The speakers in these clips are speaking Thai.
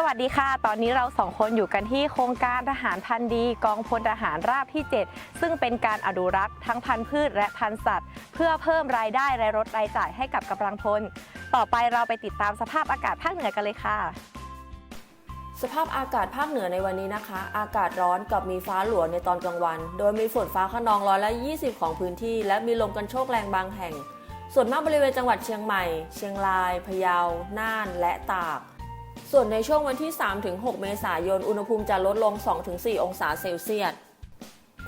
สวัสดีค่ะ ตอนนี้เราสองคนอยู่กันที่โครงการทหารพันธุ์ดี กองพลทหารราบที่ 7 ซึ่งเป็นการอนุรักษ์ทั้งพันธุ์พืชและพันธุ์สัตว์ เพื่อเพิ่มรายได้และลดรายจ่ายให้กับกำลังพล ต่อไปเราไปติดตามสภาพอากาศภาคเหนือกันเลยค่ะ สภาพอากาศภาคเหนือในวันนี้นะคะ อากาศร้อนกับมีฟ้าหลวในตอนกลางวัน โดยมีฝนฟ้าขนองร้อยละ20 ของพื้นที่ และมีลมกันโชกแรงบางแห่ง ส่วนมากบริเวณจังหวัดเชียงใหม่ เชียงราย พะเยา น่าน และตาก ส่วนในช่วงวันที่ 3-6 เมษายน อุณหภูมิจะลดลง 2-4 องศาเซลเซียส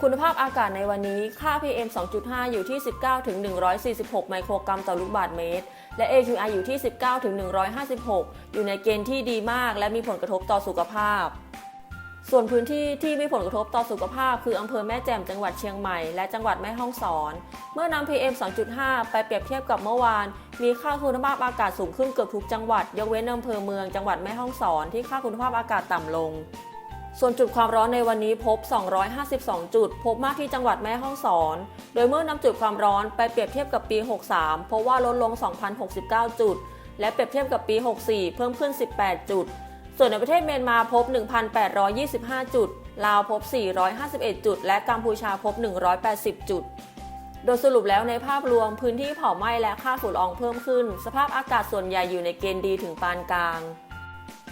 คุณภาพอากาศในวันนี้ค่า PM 2.5 อยู่ที่ 19ถึง146 ไมโครกรัมต่อลูกบาศก์เมตร และ AQI อยู่ที่ 19ถึง156 อยู่ในเกณฑ์ที่ดีมาก และมีผลกระทบต่อสุขภาพ ส่วนพื้นที่ที่มีผลกระทบต่อสุขภาพ คืออำเภอแม่แจ่มจังหวัดเชียงใหม่และจังหวัดแม่ฮ่องสอน เมื่อนำ PM 2.5 ไปเปรียบเทียบกับเมื่อวาน มีค่าคุณภาพอากาศสูงขึ้นเกือบทุกจังหวัด ยกเว้นอำเภอเมืองจังหวัดแม่ฮ่องสอนที่ค่าคุณภาพอากาศต่ำลง ส่วนจุดความร้อนในวันนี้พบ 252 จุด พบมากที่จังหวัดแม่ฮ่องสอน โดยเมื่อนำจุดความร้อนไปเปรียบเทียบกับปี 63พบว่าลดลง 2,069 จุด และเปรียบเทียบกับปี 64 เพิ่มขึ้น 18 จุด ส่วนในประเทศเมียนมาพบ 1,825 จุด ลาวพบ 451 จุด และกัมพูชาพบ 180 จุด โดยสรุปแล้วในภาพรวมพื้นที่เผาไหม้และค่าฝุ่นละอองเพิ่มขึ้น สภาพอากาศส่วนใหญ่อยู่ในเกณฑ์ดีถึงปานกลาง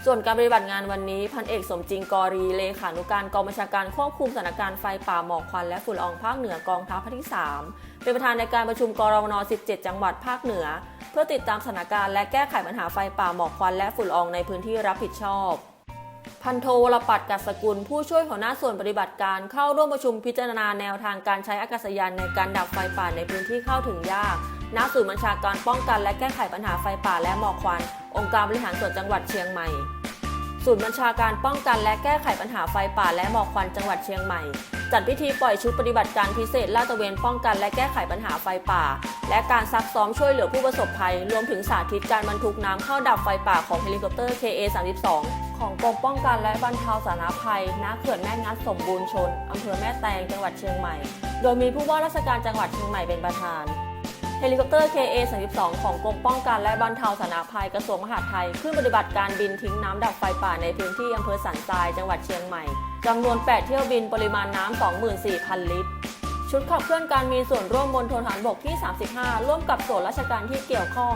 ส่วนการปฏิบัติงานวันนี้พันเอกสมจริงกอรีเลขานุการกองบัญชาการควบคุมสถานการณ์ไฟป่าหมอกควันและฝุ่นละอองภาคเหนือกองทัพภาคที่ 3 เป็นประธานในการประชุมกรวน17 จังหวัดภาคเหนือ เพื่อติดตามสถานการณ์และแก้ไขปัญหาไฟป่าหมอกควันและฝุ่นละอองในพื้นที่รับผิดชอบ พันโทวรปัตกัสกุล ผู้ช่วยหัวหน้าส่วนปฏิบัติการเข้าร่วมประชุมพิจารณาแนวทางการใช้อากาศยานในการดับไฟป่าในพื้นที่เข้าถึงยากณศูนย์บัญชาการป้องกันและแก้ไขปัญหาไฟป่าและหมอกควัน องค์การบริหารส่วนจังหวัดเชียงใหม่ ศูนย์บัญชาการป้องกันและแก้ไขปัญหาไฟป่าและหมอกควันจังหวัดเชียงใหม่ จัดพิธีปล่อยชุดปฏิบัติการพิเศษลาดตระเวนป้องกันและแก้ไขปัญหาไฟป่า และการซักซ้อมช่วยเหลือผู้ประสบภัย รวมถึงสาธิตการบรรทุกน้ำเข้าดับไฟป่าของเฮลิคอปเตอร์ KA-32 ของกรมป้องกันและบรรเทาสาธารณภัยณเขื่อนแม่งัดสมบูรณ์ชนอำเภอแม่แตงจังหวัดเชียงใหม่ โดยมีผู้ว่าราชการจังหวัดเชียงใหม่เป็นประธาน เฮลิคอปเตอร์ KA-32 ของกรมป้องกันและบรรเทาสาธารณภัยกระทรวงมหาดไทย ขึ้นปฏิบัติการบินทิ้งน้ำดับไฟป่าในพื้นที่อำเภอสันทรายจังหวัดเชียงใหม่จำนวน 8 เที่ยวบินปริมาณน้ำ24,000 ลิตร ชุดขับเคลื่อนการมีส่วนร่วมบนทนฐานบกที่ 35 ร่วมกับส่วนราชการที่เกี่ยวข้อง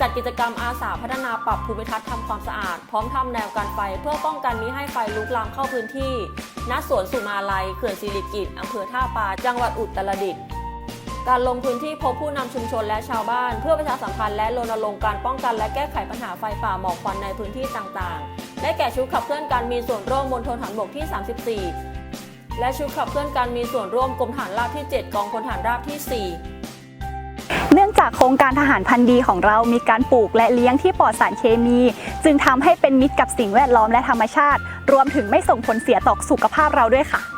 จัดกิจกรรมอาสาพัฒนาปรับภูมิทัศน์ทำความสะอาด พร้อมทำแนวกันไฟเพื่อป้องกันมิให้ไฟลุกลามเข้าพื้นที่ณสวนสุมาลัยเขื่อนสิริกิติ์อำเภอท่าปาจังหวัดอุตรดิตถ์ การลงพื้นที่พบผู้นำชุมชนและชาวบ้าน เพื่อประชาสัมพันธ์และรณรงค์การป้องกันและแก้ไขปัญหาไฟป่าหมอกควันในพื้นที่ต่างๆ ได้แก่ชุดขับเคลื่อนการมีส่วนร่วมบนทนฐานบกที่ 34 และชุดขับเคลื่อนการมีส่วนร่วมกรมฐานราบที่ 7 กองพลฐานราบที่ 4เนื่องจากโครงการทหารพันธุ์ดีของเรามีการปลูกและเลี้ยงที่ปลอดสารเคมี จึงทำให้เป็นมิตรกับสิ่งแวดล้อมและธรรมชาติ รวมถึงไม่ส่งผลเสียต่อสุขภาพเราด้วยค่ะ